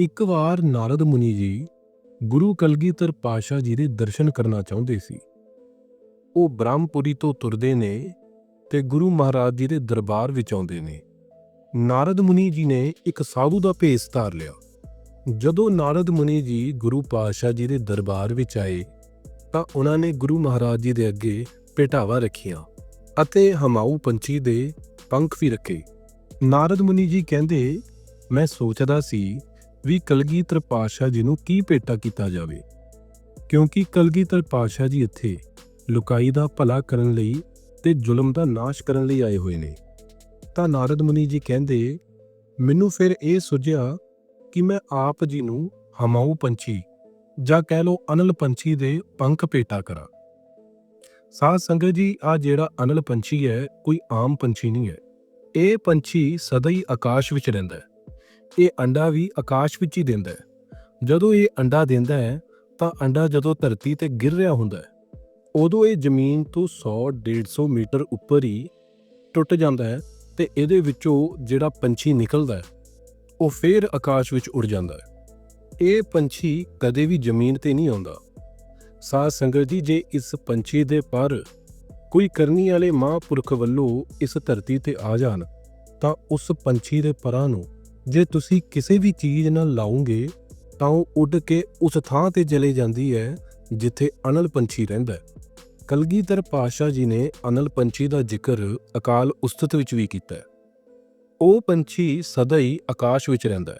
ਇੱਕ ਵਾਰ ਨਾਰਦ ਮੁਨੀ ਜੀ ਗੁਰੂ ਕਲਗੀਧਰ ਪਾਸ਼ਾ ਜੀ ਦੇ ਦਰਸ਼ਨ ਕਰਨਾ ਚਾਹੁੰਦੇ ਸੀ। ਉਹ ਬ੍ਰਹਮਪੁਰੀ ਤੋਂ ਤੁਰਦੇ ਨੇ ਤੇ ਗੁਰੂ ਮਹਾਰਾਜ ਜੀ ਦੇ ਦਰਬਾਰ ਵਿੱਚ ਆਉਂਦੇ ਨੇ। ਨਾਰਦ ਮੁਨੀ ਜੀ ਨੇ ਇੱਕ ਸਾਧੂ ਦਾ ਭੇਸ ਧਾਰ ਲਿਆ। ਜਦੋਂ ਨਾਰਦ ਮੁਨੀ ਜੀ ਗੁਰੂ ਪਾਸ਼ਾ ਜੀ ਦੇ ਦਰਬਾਰ ਵਿੱਚ ਆਏ, ਤਾਂ ਉਹਨਾਂ ਨੇ ਗੁਰੂ ਮਹਾਰਾਜ ਜੀ ਦੇ ਅੱਗੇ ਪੇਟਾਵਾ ਰੱਖੀਆਂ ਅਤੇ ਹਮਾਊ ਪੰਛੀ ਦੇ ਪੰਖ ਵੀ ਰੱਖੇ। ਨਾਰਦ ਮੁਨੀ ਜੀ ਕਹਿੰਦੇ, ਮੈਂ ਸੋਚਦਾ ਸੀ ਵੀ ਕਲਗੀਧਰ ਪਾਤਸ਼ਾਹ ਜੀ ਨੂੰ ਕੀ ਭੇਟਾ ਕੀਤਾ ਜਾਵੇ? ਕਿਉਂਕਿ ਕਲਗੀਧਰ ਪਾਤਸ਼ਾਹ ਜੀ ਇੱਥੇ ਲੁਕਾਈ ਦਾ ਭਲਾ ਕਰਨ ਲਈ ਤੇ ਜ਼ੁਲਮ ਦਾ ਨਾਸ਼ ਕਰਨ ਲਈ ਆਏ ਹੋਏ ਨੇ। ਤਾਂ ਨਾਰਦ ਮੁਨੀ ਜੀ ਕਹਿੰਦੇ, ਮੈਨੂੰ ਫਿਰ ਇਹ ਸੁਝਿਆ ਕਿ ਮੈਂ ਆਪ ਜੀ ਨੂੰ ਹਮਾਊ ਪੰਛੀ ਜਾਂ ਕਹਿ ਲਓ ਅਨਲ ਪੰਛੀ ਦੇ ਪੰਖ ਭੇਟਾ ਕਰਾਂ। ਸਾਧ ਸੰਗਤ ਜੀ ਆ ਜਿਹੜਾ ਅਨਲ ਪੰਛੀ ਹੈ, ਕੋਈ ਆਮ ਪੰਛੀ ਨਹੀਂ ਹੈ। ਇਹ ਪੰਛੀ ਸਦਾ ਹੀ ਆਕਾਸ਼ ਵਿੱਚ ਰਹਿੰਦਾ ਹੈ। ਇਹ ਅੰਡਾ ਵੀ ਆਕਾਸ਼ ਵਿੱਚ ਹੀ ਦਿੰਦਾ ਹੈ। ਜਦੋਂ ਇਹ ਅੰਡਾ ਦਿੰਦਾ ਹੈ, ਤਾਂ ਅੰਡਾ ਜਦੋਂ ਧਰਤੀ ਤੇ ਗਿਰ ਰਿਹਾ ਹੁੰਦਾ ਹੈ, ਉਦੋਂ ਇਹ ਜ਼ਮੀਨ ਤੋਂ 100 150 ਮੀਟਰ ਉੱਪਰ ਹੀ ਟੁੱਟ ਜਾਂਦਾ ਹੈ ਤੇ ਇਹਦੇ ਵਿੱਚੋਂ ਜਿਹੜਾ ਪੰਛੀ ਨਿਕਲਦਾ ਹੈ, ਉਹ ਫੇਰ ਆਕਾਸ਼ ਵਿੱਚ ਉੱਡ ਜਾਂਦਾ ਹੈ। ਇਹ ਪੰਛੀ ਕਦੇ ਵੀ ਜ਼ਮੀਨ ਤੇ ਨਹੀਂ ਆਉਂਦਾ। ਸਾਧ ਸੰਗਤ ਜੀ, ਜੇ ਇਸ ਪੰਛੀ ਦੇ ਪਰ ਕੋਈ ਕਰਨੀ ਵਾਲੇ ਮਹਾਂਪੁਰਖ ਵੱਲੋਂ ਇਸ ਧਰਤੀ ਤੇ ਆ ਜਾਣ, ਤਾਂ ਉਸ ਪੰਛੀ ਦੇ ਪਰਾਂ ਨੂੰ ਜੇ ਤੁਸੀਂ ਕਿਸੇ ਵੀ ਚੀਜ਼ ਨਾਲ ਲਾਉਂਗੇ, ਤਾਂ ਉਹ ਉੱਡ ਕੇ ਉਸ ਥਾਂ ਤੇ ਚਲੇ ਜਾਂਦੀ ਹੈ, ਜਿੱਥੇ ਅਨਲ ਪੰਛੀ ਰਹਿੰਦਾ ਹੈ। ਕਲਗੀਧਰ ਪਾਸ਼ਾ ਜੀ ਨੇ ਅਨਲ ਪੰਛੀ ਦਾ ਜ਼ਿਕਰ ਅਕਾਲ ਉਸਤਤ ਵਿੱਚ ਵੀ ਕੀਤਾ ਹੈ। ਉਹ ਪੰਛੀ ਸਦਾ ਹੀ ਆਕਾਸ਼ ਵਿੱਚ ਰਹਿੰਦਾ ਹੈ।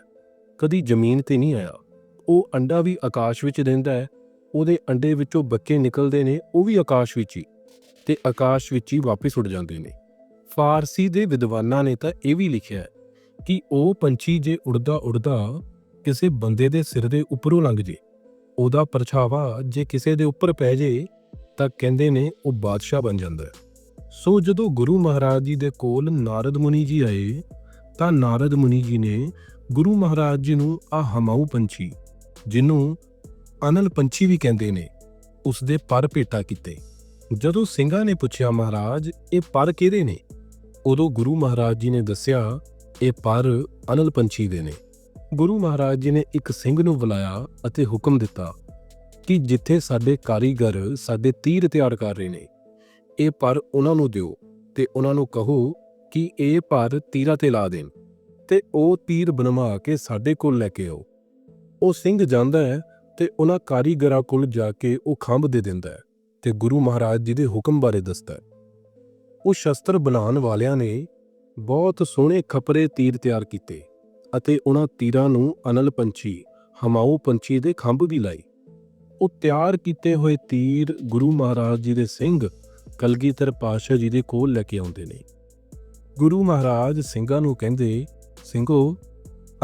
ਕਦੀ ਜ਼ਮੀਨ ਤੇ ਨਹੀਂ ਆਇਆ। ਉਹ ਅੰਡਾ ਵੀ ਆਕਾਸ਼ ਵਿੱਚ ਦਿੰਦਾ ਹੈ। ਉਹਦੇ ਅੰਡੇ ਵਿੱਚੋਂ ਬੱਕੇ ਨਿਕਲਦੇ ਨੇ, ਉਹ ਵੀ ਆਕਾਸ਼ ਵਿੱਚ ਹੀ। ਤੇ ਆਕਾਸ਼ ਵਿੱਚ ਹੀ ਵਾਪਸ ਉੱਡ ਜਾਂਦੇ ਨੇ। ਫਾਰਸੀ ਦੇ ਵਿਦਵਾਨਾਂ ਨੇ ਤਾਂ ਇਹ ਵੀ ਲਿਖਿਆ ਹੈ ਕਿ ਉਹ ਪੰਛੀ ਜੇ ਉੜਦਾ ਉੜਦਾ ਕਿਸੇ ਬੰਦੇ ਦੇ ਸਿਰ ਦੇ ਉੱਪਰੋਂ ਲੰਘ ਜੇ। ਉਹਦਾ ਪਰਛਾਵਾ ਜੇ ਕਿਸੇ ਦੇ ਉੱਪਰ ਪੈ ਜੇ ਤਾਂ ਕਹਿੰਦੇ ਨੇ ਉਹ ਬਾਦਸ਼ਾਹ ਬਣ ਜਾਂਦਾ ਹੈ। ਸੋ ਜਦੋਂ ਗੁਰੂ ਮਹਾਰਾਜ ਜੀ ਦੇ ਕੋਲ ਨਾਰਦ ਮੁਨੀ ਜੀ ਆਏ ਤਾਂ ਨਾਰਦ ਮੁਨੀ ਜੀ ਨੇ ਗੁਰੂ ਮਹਾਰਾਜ ਜੀ ਨੂੰ ਆ ਹਮਾਊ ਪੰਛੀ, ਜਿਹਨੂੰ ਅਨਲ ਪੰਛੀ ਵੀ ਕਹਿੰਦੇ ਨੇ ਉਸ ਦੇ ਪਰ ਭੇਟਾ ਕੀਤੇ। ਜਦੋਂ ਸਿੰਘਾਂ ਨੇ ਪੁੱਛਿਆ, ਮਹਾਰਾਜ, ਇਹ ਪਰ ਕਿਹਦੇ ਨੇ? ਉਦੋਂ ਗੁਰੂ ਮਹਾਰਾਜ ਜੀ ਨੇ ਦੱਸਿਆ ਇਹ ਪਰ ਅਨਲ ਪੰਛੀ ਦੇ ਨੇ। ਗੁਰੂ ਮਹਾਰਾਜ ਜੀ ਨੇ ਇੱਕ ਸਿੰਘ ਨੂੰ ਬੁਲਾਇਆ ਅਤੇ ਹੁਕਮ ਦਿੱਤਾ ਕਿ ਜਿੱਥੇ ਸਾਡੇ ਕਾਰੀਗਰ, ਸਾਡੇ ਤੀਰ ਤਿਆਰ ਕਰ ਰਹੇ ਨੇ, ਇਹ ਪਰ ਉਹਨਾਂ ਨੂੰ ਦਿਓ ਤੇ ਉਹਨਾਂ ਨੂੰ ਕਹੋ ਕਿ ਇਹ ਪਰ ਤੀਰਾਂ ਤੇ ਲਾ ਦੇਣ ਤੇ ਉਹ ਤੀਰ ਬਣਵਾ ਕੇ ਸਾਡੇ ਕੋਲ ਲੈ ਕੇ ਆਓ। ਉਹ ਸਿੰਘ ਜਾਂਦਾ ਹੈ ਤੇ ਉਹਨਾਂ ਕਾਰੀਗਰਾਂ ਕੋਲ ਜਾ ਕੇ ਉਹ ਖੰਭ ਦੇ ਦਿੰਦਾ ਹੈ ਤੇ ਗੁਰੂ ਮਹਾਰਾਜ ਜੀ ਦੇ ਹੁਕਮ ਬਾਰੇ ਦੱਸਦਾ ਹੈ। ਉਹ ਸ਼ਸਤਰ ਬਣਾਉਣ ਵਾਲਿਆਂ ਨੇ ਬਹੁਤ ਸੋਹਣੇ ਖਪਰੇ ਤੀਰ ਤਿਆਰ ਕੀਤੇ ਅਤੇ ਉਹਨਾਂ ਤੀਰਾਂ ਨੂੰ ਅਨਲ ਪੰਛੀ, ਹਮਾਊ ਪੰਛੀ ਦੇ ਖੰਭ ਵੀ ਲਾਏ। ਉਹ ਤਿਆਰ ਕੀਤੇ ਹੋਏ ਤੀਰ ਗੁਰੂ ਮਹਾਰਾਜ ਜੀ ਦੇ ਸਿੰਘ ਕਲਗੀਧਰ ਪਾਤਸ਼ਾਹ ਜੀ ਦੇ ਕੋਲ ਲੈ ਕੇ ਆਉਂਦੇ ਨੇ। ਗੁਰੂ ਮਹਾਰਾਜ ਸਿੰਘਾਂ ਨੂੰ ਕਹਿੰਦੇ, ਸਿੰਘੋ,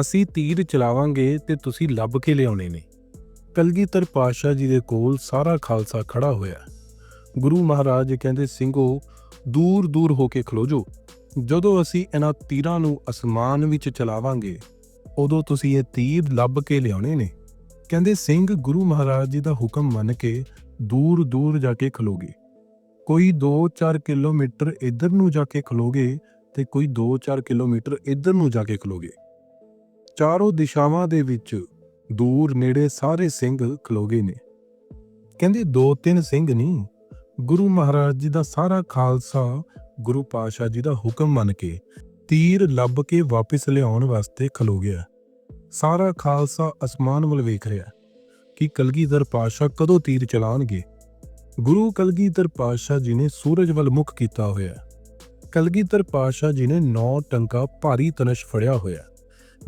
ਅਸੀਂ ਤੀਰ ਚਲਾਵਾਂਗੇ ਤੇ ਤੁਸੀਂ ਲੱਭ ਕੇ ਲਿਆਉਣੇ ਨੇ। ਕਲਗੀਧਰ ਪਾਤਸ਼ਾਹ ਜੀ ਦੇ ਕੋਲ ਸਾਰਾ ਖਾਲਸਾ ਖੜਾ ਹੋਇਆ। ਗੁਰੂ ਮਹਾਰਾਜ ਕਹਿੰਦੇ, ਸਿੰਘੋ ਦੂਰ ਦੂਰ ਹੋ ਕੇ ਖਲੋ ਜੋ ਜਦੋਂ ਅਸੀਂ ਇਹਨਾਂ ਤੀਰਾਂ ਨੂੰ ਅਸਮਾਨ ਵਿੱਚ ਚਲਾਵਾਂਗੇ, ਉਦੋਂ ਤੁਸੀਂ ਇਹ ਤੀਰ ਲੱਭ ਕੇ ਲਿਆਉਣੇ ਨੇ। ਕਹਿੰਦੇ ਸਿੰਘ ਗੁਰੂ ਮਹਾਰਾਜ ਜੀ ਦਾ ਹੁਕਮ ਮੰਨ ਕੇ ਦੂਰ ਦੂਰ ਜਾ ਕੇ ਖਲੋਗੇ। ਕੋਈ 2-4 ਕਿਲੋਮੀਟਰ ਇੱਧਰ ਨੂੰ ਜਾ ਕੇ ਖਲੋਗੇ ਤੇ ਕੋਈ 2-4 ਕਿਲੋਮੀਟਰ ਇੱਧਰ ਨੂੰ ਜਾ ਕੇ ਖਲੋਗੇ। ਚਾਰੋਂ ਦਿਸ਼ਾਵਾਂ ਦੇ ਵਿੱਚ ਦੂਰ ਨੇੜੇ ਸਾਰੇ ਸਿੰਘ ਖਲੋਗੇ ਨੇ। ਕਹਿੰਦੇ ਦੋ ਤਿੰਨ ਸਿੰਘ ਨਹੀਂ ਗੁਰੂ ਮਹਾਰਾਜ ਜੀ ਦਾ ਸਾਰਾ ਖਾਲਸਾ ਗੁਰੂ ਪਾਤਸ਼ਾਹ ਜੀ ਦਾ ਹੁਕਮ ਮੰਨ ਕੇ ਤੀਰ ਲੱਭ ਕੇ ਵਾਪਸ ਲਿਆਉਣ ਵਾਸਤੇ ਖਲੋ ਗਿਆ। ਸਾਰਾ ਖਾਲਸਾ ਅਸਮਾਨ ਵੱਲ ਵੇਖ ਰਿਹਾ ਕਿ ਕਲਗੀਧਰ ਪਾਤਸ਼ਾਹ ਕਦੋਂ ਤੀਰ ਚਲਾਣਗੇ ਗੁਰੂ ਕਲਗੀਧਰ ਪਾਤਸ਼ਾਹ ਜੀ ਨੇ ਸੂਰਜ ਵੱਲ ਮੁਖ ਕੀਤਾ ਹੋਇਆ। ਕਲਗੀਧਰ ਪਾਤਸ਼ਾਹ ਜੀ ਨੇ ਨੌ ਟੰਕਾ ਭਾਰੀ ਤਨਸ਼ ਫੜਿਆ ਹੋਇਆ,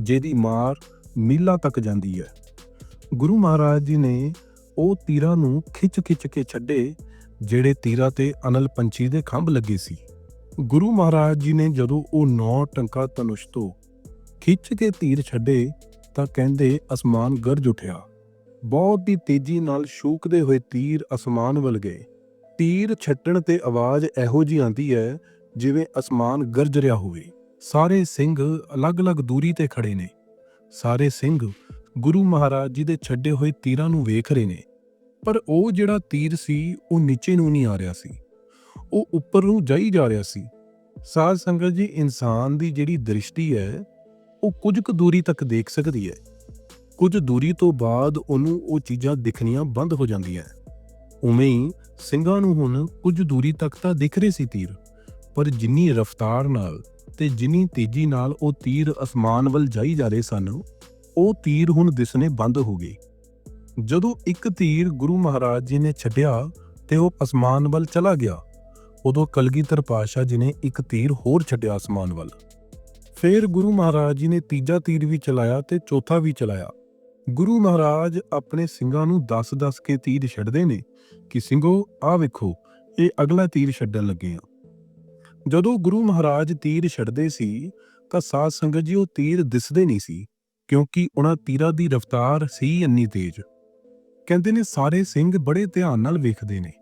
ਜਿਹਦੀ ਮਾਰ ਮੀਲਾਂ ਤੱਕ ਜਾਂਦੀ ਹੈ। ਗੁਰੂ ਮਹਾਰਾਜ ਜੀ ਨੇ ਉਹ ਤੀਰਾਂ ਨੂੰ ਖਿੱਚ-ਖਿੱਚ ਕੇ ਛੱਡੇ ਜਿਹੜੇ ਤੀਰਾਂ ਤੇ ਅਨਲ ਪੰਛੀ ਦੇ ਖੰਭ ਲੱਗੇ ਸੀ। ਗੁਰੂ ਮਹਾਰਾਜ ਜੀ ਨੇ ਜਦੋਂ ਉਹ ਨੌ ਟੰਕਾ ਤਨੁਸ਼ ਤੋਂ ਖਿੱਚ ਕੇ ਤੀਰ ਛੱਡੇ ਤਾਂ ਕਹਿੰਦੇ ਅਸਮਾਨ ਗਰਜ ਉਠਿਆ। ਬਹੁਤ ਹੀ ਤੇਜ਼ੀ ਨਾਲ ਸ਼ੂਕਦੇ ਹੋਏ ਤੀਰ ਅਸਮਾਨ ਵੱਲ ਗਏ। ਤੀਰ ਛੱਟਣ ਤੇ ਆਵਾਜ਼ ਇਹੋ ਜੀ ਆਂਦੀ ਹੈ ਜਿਵੇਂ ਅਸਮਾਨ ਗਰਜ ਰਿਹਾ ਹੋਵੇ। ਸਾਰੇ ਸਿੰਘ ਅਲੱਗ-ਅਲੱਗ ਦੂਰੀ ਤੇ ਖੜੇ ਨੇ। ਸਾਰੇ ਸਿੰਘ ਗੁਰੂ ਮਹਾਰਾਜ ਜੀ ਦੇ ਛੱਡੇ ਹੋਏ ਤੀਰਾਂ ਨੂੰ ਵੇਖ ਰਹੇ ਨੇ। ਪਰ ਉਹ ਜਿਹੜਾ ਤੀਰ ਸੀ, ਉਹ ਨੀਚੇ ਨੂੰ ਨਹੀਂ ਆ ਰਿਹਾ ਸੀ। ਉਹ ਉੱਪਰ ਨੂੰ ਜਾਈ ਜਾ ਰਿਹਾ ਸੀ। ਸਾਧ ਸੰਗਤ ਜੀ, ਇਨਸਾਨ ਦੀ ਜਿਹੜੀ ਦ੍ਰਿਸ਼ਟੀ ਹੈ, ਉਹ ਕੁਝ ਕੁ ਦੂਰੀ ਤੱਕ ਦੇਖ ਸਕਦੀ ਹੈ। ਕੁਝ ਦੂਰੀ ਤੋਂ ਬਾਅਦ ਉਹਨੂੰ ਉਹ ਚੀਜ਼ਾਂ ਦਿਖਣੀਆਂ ਬੰਦ ਹੋ ਜਾਂਦੀਆਂ ਉਵੇਂ ਹੀ ਸਿੰਘਾਂ ਨੂੰ ਹੁਣ ਕੁਝ ਦੂਰੀ ਤੱਕ ਤਾਂ ਦਿਖ ਰਹੇ ਸੀ ਤੀਰ, ਪਰ ਜਿੰਨੀ ਰਫ਼ਤਾਰ ਨਾਲ ਤੇ ਜਿੰਨੀ ਤੇਜ਼ੀ ਨਾਲ ਉਹ ਤੀਰ ਅਸਮਾਨ ਵੱਲ ਜਾਈ ਜਾ ਰਹੇ ਸਨ, ਉਹ ਤੀਰ ਹੁਣ ਦਿਸਣੇ ਬੰਦ ਹੋ ਗਏ। ਜਦੋਂ ਇੱਕ ਤੀਰ ਗੁਰੂ ਮਹਾਰਾਜ ਜੀ ਨੇ ਛੱਡਿਆ ਤੇ ਉਹ ਅਸਮਾਨ ਵੱਲ ਚਲਾ ਗਿਆ, ਉਦੋਂ ਕਲਗੀਧਰ ਪਾਤਸ਼ਾਹ ਜੀ ਨੇ ਇੱਕ ਤੀਰ ਹੋਰ ਛੱਡਿਆ ਅਸਮਾਨ ਵੱਲ। ਫਿਰ ਗੁਰੂ ਮਹਾਰਾਜ ਜੀ ਨੇ ਤੀਜਾ ਤੀਰ ਵੀ ਚਲਾਇਆ ਤੇ ਚੌਥਾ ਵੀ ਚਲਾਇਆ। ਗੁਰੂ ਮਹਾਰਾਜ ਆਪਣੇ ਸਿੰਘਾਂ ਨੂੰ ਦੱਸ-ਦੱਸ ਕੇ ਤੀਰ ਛੱਡਦੇ ਨੇ ਕਿ ਸਿੰਘੋ, ਆਹ ਵੇਖੋ, ਇਹ ਅਗਲਾ ਤੀਰ ਛੱਡਣ ਲੱਗੇ ਆ। ਜਦੋਂ ਗੁਰੂ ਮਹਾਰਾਜ ਤੀਰ ਛੱਡਦੇ ਸੀ, ਤਾਂ ਸਾਧ ਸੰਗਤ ਜੀ ਉਹ ਤੀਰ ਦਿਸਦੇ ਨਹੀਂ ਸੀ, ਕਿਉਂਕਿ ਉਹਨਾਂ ਤੀਰਾਂ ਦੀ ਰਫ਼ਤਾਰ ਸੀ ਇੰਨੀ ਤੇਜ਼। ਕਹਿੰਦੇ ਨੇ, ਸਾਰੇ ਸਿੰਘ ਬੜੇ ਧਿਆਨ ਨਾਲ ਵੇਖਦੇ ਨੇ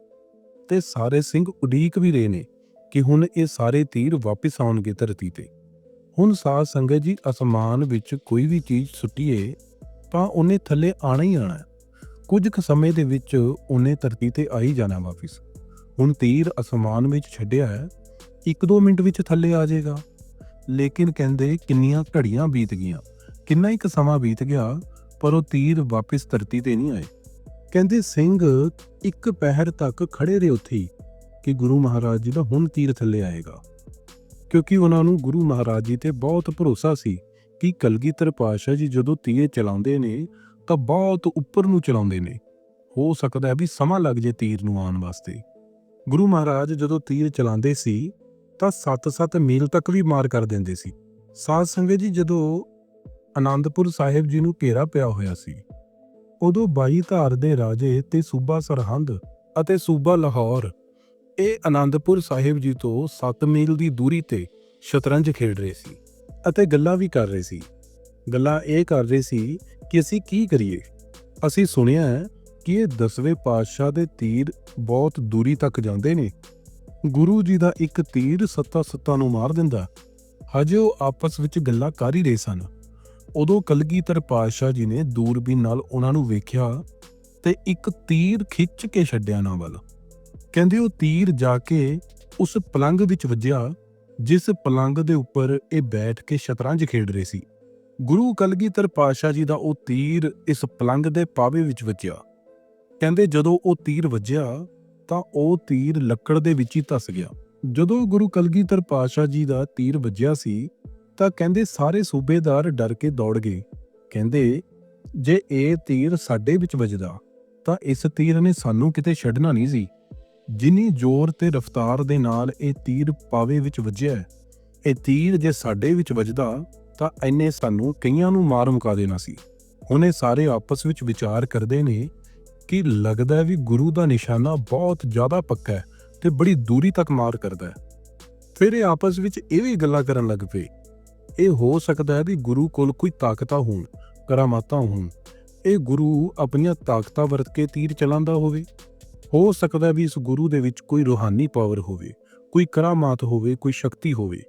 ਤੇ ਸਾਰੇ ਸਿੰਘ ਉਡੀਕ ਵੀ ਰਹੇ ਨੇ ਕਿ ਹੁਣ ਇਹ ਸਾਰੇ ਤੀਰ ਵਾਪਸ ਆਉਣਗੇ ਧਰਤੀ ਤੇ। ਹੁਣ ਸਾਧ ਸੰਗਤ ਜੀ, ਅਸਮਾਨ ਵਿੱਚ ਕੋਈ ਵੀ ਚੀਜ਼ ਸੁੱਟੀਏ, ਤਾਂ ਉਹਨੇ ਥੱਲੇ ਆਣਾ ਹੀ ਆਣਾ। ਹੈ। ਕੁਝ ਕੁ ਸਮੇਂ ਦੇ ਵਿੱਚ ਉਹਨੇ ਧਰਤੀ ਤੇ ਆ ਹੀ ਜਾਣਾ ਵਾਪਸ। ਹੁਣ ਤੀਰ ਅਸਮਾਨ ਵਿੱਚ ਛੱਡਿਆ ਹੈ, ਇੱਕ ਦੋ ਮਿੰਟ ਵਿੱਚ ਥੱਲੇ ਆ ਜਾਏਗਾ। ਲੇਕਿਨ ਕਹਿੰਦੇ ਕਿੰਨੀਆਂ ਘੜੀਆਂ ਬੀਤ ਗਈਆਂ, ਕਿੰਨਾ ਇੱਕ ਸਮਾਂ ਬੀਤ ਗਿਆ, ਪਰ ਉਹ ਤੀਰ ਵਾਪਸ ਧਰਤੀ ਤੇ ਨਹੀਂ ਆਏ। ਕਹਿੰਦੇ ਸਿੰਘ ਇੱਕ ਪਹਿਰ ਤੱਕ ਖੜੇ ਰਹੇ ਉੱਥੇ ਹੀ ਕਿ ਗੁਰੂ ਮਹਾਰਾਜ ਜੀ ਦਾ ਹੁਣ ਤੀਰ ਥੱਲੇ ਆਏਗਾ। ਕਿਉਂਕਿ ਉਹਨਾਂ ਨੂੰ ਗੁਰੂ ਮਹਾਰਾਜ ਜੀ ਤੇ ਬਹੁਤ ਭਰੋਸਾ ਸੀ ਕਿ ਕਲਗੀਧਰ ਪਾਤਸ਼ਾਹ ਜੀ ਜਦੋਂ ਤੀਰ ਚਲਾਉਂਦੇ ਨੇ ਤਾਂ ਬਹੁਤ ਉੱਪਰ ਨੂੰ ਚਲਾਉਂਦੇ ਨੇ। ਹੋ ਸਕਦਾ ਹੈ ਵੀ ਸਮਾਂ ਲੱਗ ਜੇ ਤੀਰ ਨੂੰ ਆਉਣ ਵਾਸਤੇ। ਗੁਰੂ ਮਹਾਰਾਜ ਜਦੋਂ ਤੀਰ ਚਲਾਉਂਦੇ ਸੀ ਤਾਂ 7-7 ਮੀਲ ਤੱਕ ਵੀ ਮਾਰ ਕਰ ਦਿੰਦੇ ਸੀ। ਸਾਧ ਸੰਗਤ ਜੀ ਜਦੋਂ ਆਨੰਦਪੁਰ ਸਾਹਿਬ ਜੀ ਨੂੰ ਘੇਰਾ ਪਿਆ ਹੋਇਆ ਸੀ ਉਦੋਂ ਬਾਈ ਧਾਰ ਦੇ ਰਾਜੇ ਤੇ ਸੂਬਾ ਸਰਹੰਦ ਅਤੇ ਸੂਬਾ ਲਾਹੌਰ, ਇਹ ਆਨੰਦਪੁਰ ਸਾਹਿਬ ਜੀ ਤੋਂ 7 ਮੀਲ ਦੀ ਦੂਰੀ ਤੇ ਸ਼ਤਰੰਜ ਖੇਡ ਰਹੇ ਸੀ ਅਤੇ ਗੱਲਾਂ ਵੀ ਕਰ ਰਹੇ ਸੀ। ਗੱਲਾਂ ਇਹ ਕਰ ਰਹੇ ਸੀ ਕਿ ਅਸੀਂ ਕੀ ਕਰੀਏ? ਅਸੀਂ ਸੁਣਿਆ ਹੈ ਕਿ ਇਹ ਦਸਵੇਂ ਪਾਤਸ਼ਾਹ ਦੇ ਤੀਰ ਬਹੁਤ ਦੂਰੀ ਤੱਕ ਜਾਂਦੇ ਨੇ। ਗੁਰੂ ਜੀ ਦਾ ਇੱਕ ਤੀਰ ਸੱਤਾ ਸੱਤਾ ਨੂੰ ਮਾਰ ਦਿੰਦਾ। ਹਜੇ ਉਹ ਆਪਸ ਵਿੱਚ ਗੱਲਾਂ ਕਰ ਹੀ ਰਹੇ ਸਨ। ਉਦੋਂ ਕਲਗੀਧਰ ਪਾਤਸ਼ਾਹ ਜੀ ਨੇ ਦੂਰਬੀਨ ਨਾਲ ਉਹਨਾਂ ਨੂੰ ਵੇਖਿਆ ਤੇ ਇੱਕ ਤੀਰ ਖਿੱਚ ਕੇ ਛੱਡਿਆ ਨਾ ਵੱਲ। ਕਹਿੰਦੇ ਉਹ ਤੀਰ ਜਾ ਕੇ ਉਸ ਪਲੰਗ ਵਿੱਚ ਵੱਜਿਆ, ਜਿਸ ਪਲੰਗ ਦੇ ਉੱਪਰ ਇਹ ਬੈਠ ਕੇ ਸ਼ਤਰੰਜ ਖੇਡ ਰਹੇ ਸੀ। ਗੁਰੂ ਕਲਗੀਧਰ ਪਾਤਸ਼ਾਹ ਜੀ ਦਾ ਉਹ ਤੀਰ ਇਸ ਪਲੰਗ ਦੇ ਪਾਵੇ ਵਿੱਚ ਵੱਜਿਆ। ਕਹਿੰਦੇ ਜਦੋਂ ਉਹ ਤੀਰ ਵੱਜਿਆ, ਤਾਂ ਉਹ ਤੀਰ ਲੱਕੜ ਦੇ ਵਿੱਚ ਹੀ ਧਸ ਗਿਆ। ਜਦੋਂ ਗੁਰੂ ਕਲਗੀਧਰ ਪਾਤਸ਼ਾਹ ਜੀ ਦਾ ਤੀਰ ਵੱਜਿਆ ਸੀ ਤਾਂ ਕਹਿੰਦੇ ਸਾਰੇ ਸੂਬੇਦਾਰ ਡਰ ਕੇ ਦੌੜ ਗਏ। ਕਹਿੰਦੇ, ਜੇ ਇਹ ਤੀਰ ਸਾਡੇ ਵਿੱਚ ਵੱਜਦਾ, ਤਾਂ ਇਸ ਤੀਰ ਨੇ ਸਾਨੂੰ ਕਿਤੇ ਛੱਡਣਾ ਨਹੀਂ ਸੀ। ਜਿੰਨੀ ਜ਼ੋਰ ਤੇ ਰਫ਼ਤਾਰ ਦੇ ਨਾਲ ਇਹ ਤੀਰ ਪਾਵੇ ਵਿੱਚ ਵੱਜਿਆ ਇਹ ਤੀਰ ਜੇ ਸਾਡੇ ਵਿੱਚ ਵੱਜਦਾ, ਤਾਂ ਐਨੇ ਸਾਨੂੰ ਕਈਆਂ ਨੂੰ ਮਾਰ ਮੁਕਾ ਦੇਣਾ ਸੀ। ਹੁਣ ਇਹ ਸਾਰੇ ਆਪਸ ਵਿੱਚ ਵਿਚਾਰ ਕਰਦੇ ਨੇ ਕਿ ਲੱਗਦਾ ਵੀ ਗੁਰੂ ਦਾ ਨਿਸ਼ਾਨਾ ਬਹੁਤ ਜ਼ਿਆਦਾ ਪੱਕਾ ਹੈ ਤੇ ਬੜੀ ਦੂਰੀ ਤੱਕ ਮਾਰ ਕਰਦਾ ਹੈ। ਫਿਰ ਇਹ ਆਪਸ ਵਿੱਚ ਇਹ ਵੀ ਗੱਲਾਂ ਕਰਨ ਲੱਗ ਪਏ ਇਹ ਹੋ ਸਕਦਾ ਹੈ ਵੀ ਗੁਰੂ ਕੋਲ ਕੋਈ ਤਾਕਤਾਂ ਹੋਣ, ਕਰਾਮਾਤਾਂ ਹੋਣ। ਇਹ ਗੁਰੂ ਆਪਣੀਆਂ ਤਾਕਤਾਂ ਵਰਤ ਕੇ ਤੀਰ ਚਲਾਉਂਦਾ ਹੋਵੇ। ਹੋ ਸਕਦਾ ਵੀ ਇਸ ਗੁਰੂ ਦੇ ਵਿੱਚ ਕੋਈ ਰੂਹਾਨੀ ਪਾਵਰ ਹੋਵੇ, ਕੋਈ ਕਰਾਮਾਤ ਹੋਵੇ, ਕੋਈ ਸ਼ਕਤੀ ਹੋਵੇ।